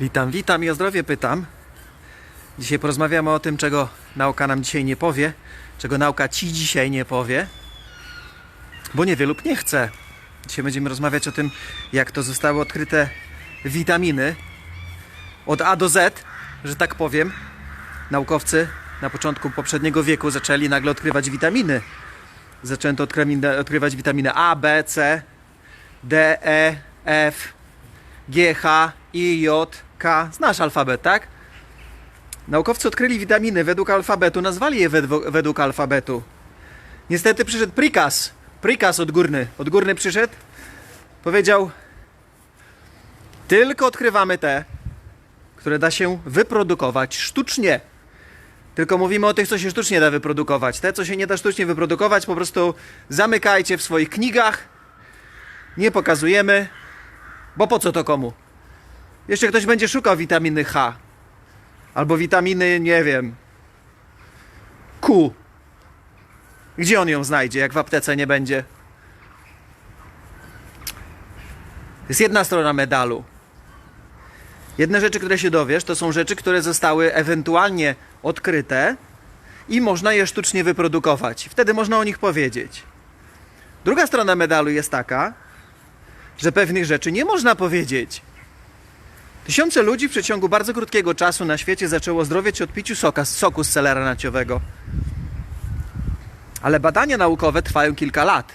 Witam, witam i o zdrowie pytam. Dzisiaj porozmawiamy o tym, czego nauka nam dzisiaj nie powie, czego nauka ci dzisiaj nie powie, bo nie wie lub nie chce. Dzisiaj będziemy rozmawiać o tym, jak to zostały odkryte witaminy od A do Z, że tak powiem. Naukowcy na początku poprzedniego wieku zaczęli nagle odkrywać witaminy. Zaczęto odkrywać witaminy A, B, C, D, E, F, G, H, I, J, K. Znasz alfabet, tak? Naukowcy odkryli witaminy według alfabetu, nazwali je według alfabetu. Niestety przyszedł prikaz. Prikaz odgórny. Odgórny przyszedł, powiedział: Tylko odkrywamy te, które da się wyprodukować sztucznie. Tylko mówimy o tych, co się sztucznie da wyprodukować. Te, co się nie da sztucznie wyprodukować, po prostu zamykajcie w swoich knigach. Nie pokazujemy, bo po co to komu? Jeszcze ktoś będzie szukał witaminy H. Albo witaminy, nie wiem, Q. Gdzie on ją znajdzie, jak w aptece nie będzie? Jest jedna strona medalu. Jedne rzeczy, które się dowiesz, to są rzeczy, które zostały ewentualnie odkryte i można je sztucznie wyprodukować. Wtedy można o nich powiedzieć. Druga strona medalu jest taka, że pewnych rzeczy nie można powiedzieć. Tysiące ludzi w przeciągu bardzo krótkiego czasu na świecie zaczęło zdrowieć od piciu soka, soku z selera naciowego. Ale badania naukowe trwają kilka lat.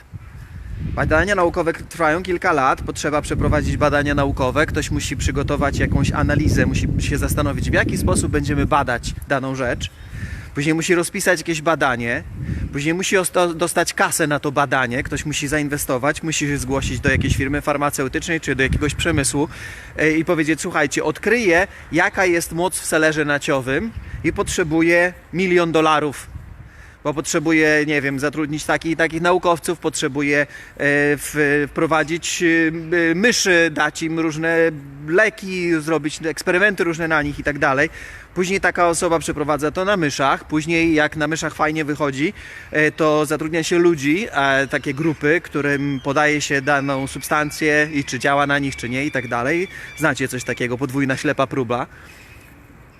Badania naukowe trwają kilka lat, potrzeba przeprowadzić badania naukowe, ktoś musi przygotować jakąś analizę, musi się zastanowić, w jaki sposób będziemy badać daną rzecz. Później musi rozpisać jakieś badanie, później musi dostać kasę na to badanie, ktoś musi zainwestować, musi się zgłosić do jakiejś firmy farmaceutycznej czy do jakiegoś przemysłu e, i powiedzieć: Słuchajcie, odkryję, jaka jest moc w selerze naciowym i potrzebuję milion dolarów bo potrzebuje, nie wiem, zatrudnić takich takich naukowców, potrzebuje e, wprowadzić e, myszy, dać im różne leki, zrobić eksperymenty różne na nich i tak dalej. Później taka osoba przeprowadza to na myszach, później jak na myszach fajnie wychodzi, e, to zatrudnia się ludzi, takie grupy, którym podaje się daną substancję i czy działa na nich, czy nie i tak dalej. Znacie coś takiego, podwójna ślepa próba.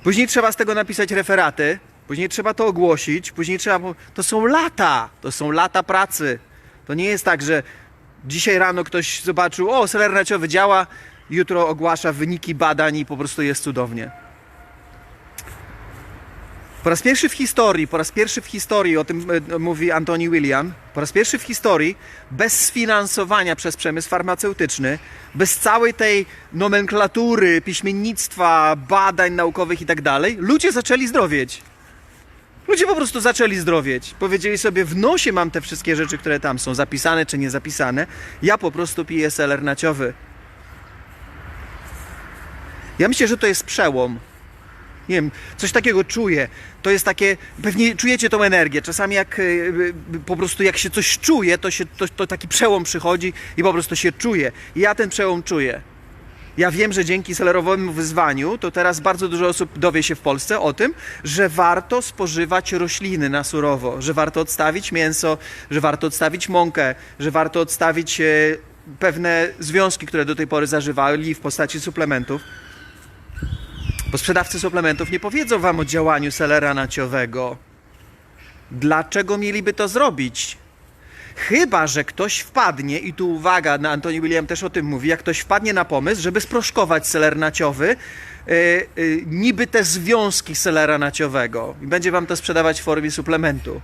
Później trzeba z tego napisać referaty, później trzeba to ogłosić, później trzeba. To są lata, to są lata pracy. To nie jest tak, że dzisiaj rano ktoś zobaczył, o, seler naciowy działa, jutro ogłasza wyniki badań i po prostu jest cudownie. Po raz pierwszy w historii, po raz pierwszy w historii, o tym e, mówi Antoni William, po raz pierwszy w historii, bez sfinansowania przez przemysł farmaceutyczny, bez całej tej nomenklatury, piśmiennictwa, badań naukowych i tak dalej, ludzie zaczęli zdrowieć. Ludzie po prostu zaczęli zdrowieć. Powiedzieli sobie, w nosie mam te wszystkie rzeczy, które tam są, zapisane czy nie zapisane. Ja po prostu piję seler naciowy. Ja myślę, że to jest przełom nie wiem, coś takiego czuję. To jest takie, pewnie czujecie tą energię. Czasami jak e, e, po prostu jak się coś czuje, to, się, to, to taki przełom przychodzi i po prostu się czuje. Ja ten przełom czuję. Ja wiem, że dzięki selerowemu wyzwaniu, to teraz bardzo dużo osób dowie się w Polsce o tym, że warto spożywać rośliny na surowo, że warto odstawić mięso, że warto odstawić mąkę, że warto odstawić e, pewne związki, które do tej pory zażywali w postaci suplementów. Bo sprzedawcy suplementów nie powiedzą wam o działaniu selera naciowego. Dlaczego mieliby to zrobić? Chyba, że ktoś wpadnie, i tu uwaga, na Antoni William też o tym mówi, jak ktoś wpadnie na pomysł, żeby sproszkować seler naciowy, yy, yy, niby te związki selera naciowego, i będzie wam to sprzedawać w formie suplementu,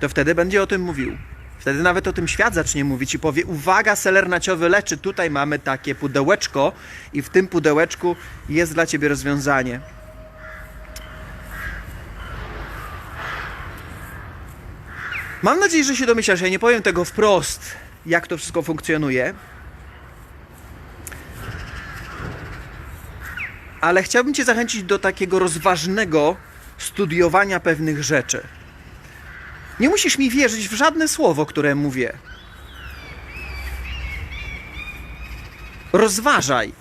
to wtedy będzie o tym mówił. Wtedy nawet o tym świat zacznie mówić i powie: Uwaga, seler naciowy leczy. Tutaj mamy takie pudełeczko, i w tym pudełeczku jest dla ciebie rozwiązanie. Mam nadzieję, że się domyślasz. Ja nie powiem tego wprost, jak to wszystko funkcjonuje. Ale chciałbym Cię zachęcić do takiego rozważnego studiowania pewnych rzeczy. Nie musisz mi wierzyć w żadne słowo, które mówię. Rozważaj.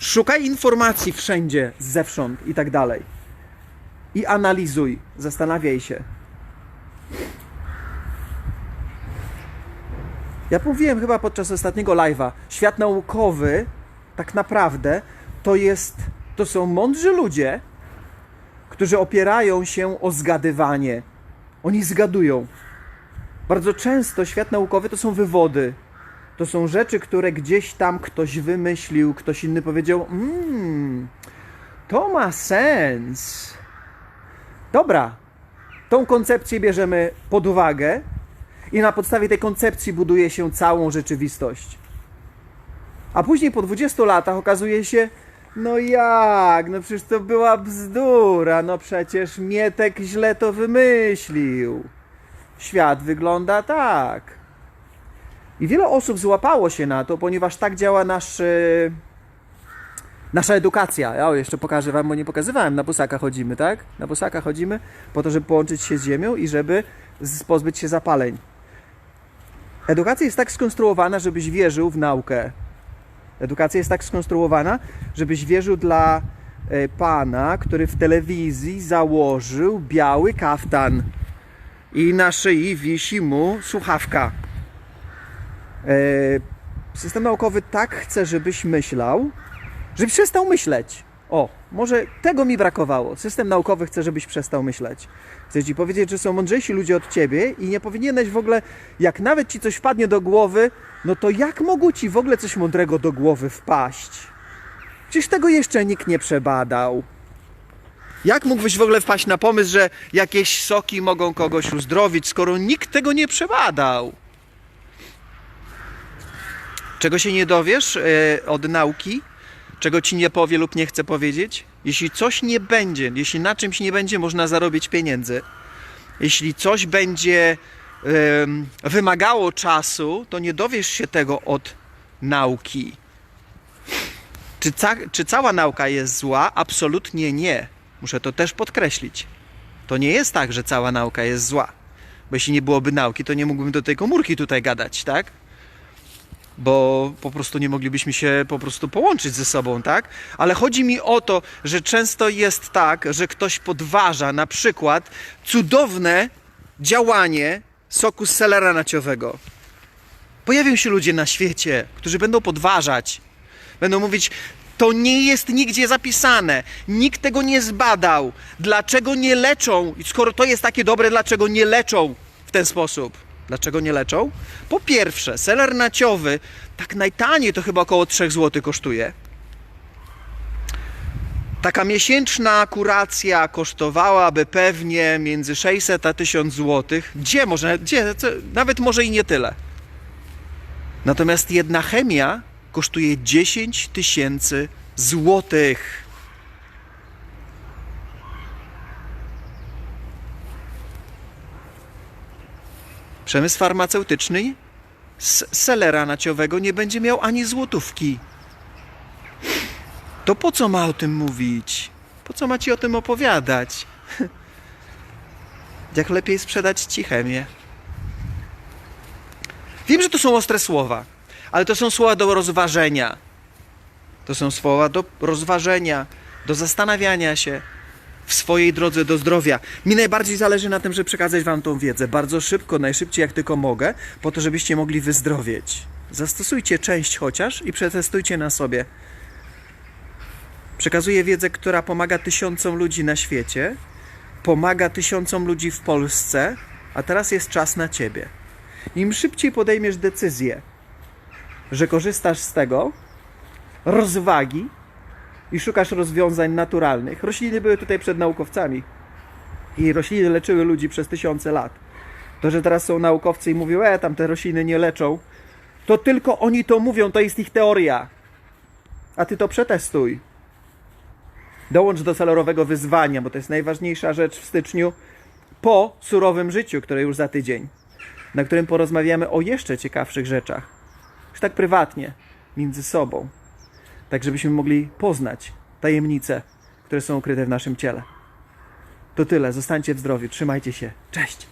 Szukaj informacji wszędzie, zewsząd i tak dalej. I analizuj, zastanawiaj się. Ja mówiłem chyba podczas ostatniego live'a, świat naukowy tak naprawdę to jest to są mądrzy ludzie, którzy opierają się o zgadywanie. Oni zgadują. Bardzo często świat naukowy to są wywody. To są rzeczy, które gdzieś tam ktoś wymyślił, ktoś inny powiedział: Mmm, to ma sens. Dobra, tą koncepcję bierzemy pod uwagę i na podstawie tej koncepcji buduje się całą rzeczywistość. A później po 20 latach okazuje się, no jak, no przecież to była bzdura, no przecież Mietek źle to wymyślił. Świat wygląda tak. I wiele osób złapało się na to, ponieważ tak działa nasz, e, nasza edukacja. Ja jeszcze pokażę wam, bo nie pokazywałem. Na busaka chodzimy, tak? Na busaka chodzimy po to, żeby połączyć się z ziemią i żeby pozbyć się zapaleń. Edukacja jest tak skonstruowana, żebyś wierzył w naukę. Edukacja jest tak skonstruowana, żebyś wierzył dla e, pana, który w telewizji założył biały kaftan i na szyi wisi mu słuchawka. E, System naukowy tak chce, żebyś myślał, żebyś przestał myśleć. O, może tego mi brakowało. System naukowy chce, żebyś przestał myśleć. Chcę ci powiedzieć, że są mądrzejsi ludzie od ciebie i nie powinieneś w ogóle, jak nawet ci coś wpadnie do głowy, no to jak mogło ci w ogóle coś mądrego do głowy wpaść? Przecież tego jeszcze nikt nie przebadał. Jak mógłbyś w ogóle wpaść na pomysł, że jakieś soki mogą kogoś uzdrowić, skoro nikt tego nie przebadał? Czego się nie dowiesz e, od nauki? Czego ci nie powie lub nie chce powiedzieć? Jeśli coś nie będzie, jeśli na czymś nie będzie można zarobić pieniędzy, jeśli coś będzie em, wymagało czasu, to nie dowiesz się tego od nauki. Czy, ca, czy cała nauka jest zła? Absolutnie nie. Muszę to też podkreślić. To nie jest tak, że cała nauka jest zła. Bo jeśli nie byłoby nauki, to nie mógłbym do tej komórki tutaj gadać, tak? Bo po prostu nie moglibyśmy się po prostu połączyć ze sobą, tak? Ale chodzi mi o to, że często jest tak, że ktoś podważa na przykład cudowne działanie soku z selera naciowego. Pojawią się ludzie na świecie, którzy będą podważać. Będą mówić, to nie jest nigdzie zapisane, nikt tego nie zbadał. Dlaczego nie leczą? Skoro to jest takie dobre, dlaczego nie leczą w ten sposób? Dlaczego nie leczą? Po pierwsze, seler naciowy, tak najtaniej to chyba około 3 zł kosztuje. Taka miesięczna kuracja kosztowałaby pewnie między 600 a 1000 zł. Gdzie może, gdzie, co, nawet może i nie tyle. Natomiast jedna chemia kosztuje 10 tysięcy złotych. Przemysł farmaceutyczny z selera naciowego nie będzie miał ani złotówki. To po co ma o tym mówić? Po co ma ci o tym opowiadać? Jak lepiej sprzedać ci chemię. Wiem, że to są ostre słowa, ale to są słowa do rozważenia. To są słowa do rozważenia, do zastanawiania się w swojej drodze do zdrowia. Mi najbardziej zależy na tym, żeby przekazać Wam tą wiedzę bardzo szybko, najszybciej jak tylko mogę, po to, żebyście mogli wyzdrowieć. Zastosujcie część chociaż i przetestujcie na sobie. Przekazuję wiedzę, która pomaga tysiącom ludzi na świecie, pomaga tysiącom ludzi w Polsce, a teraz jest czas na Ciebie. Im szybciej podejmiesz decyzję, że korzystasz z tego, rozwagi i szukasz rozwiązań naturalnych. Rośliny były tutaj przed naukowcami i rośliny leczyły ludzi przez tysiące lat. To, że teraz są naukowcy i mówią, e, tam te rośliny nie leczą, to tylko oni to mówią, to jest ich teoria. A ty to przetestuj. Dołącz do celerowego wyzwania, bo to jest najważniejsza rzecz w styczniu po surowym życiu, które już za tydzień, na którym porozmawiamy o jeszcze ciekawszych rzeczach. Już tak prywatnie, między sobą. Tak, żebyśmy mogli poznać tajemnice, które są ukryte w naszym ciele. To tyle. Zostańcie w zdrowiu. Trzymajcie się. Cześć.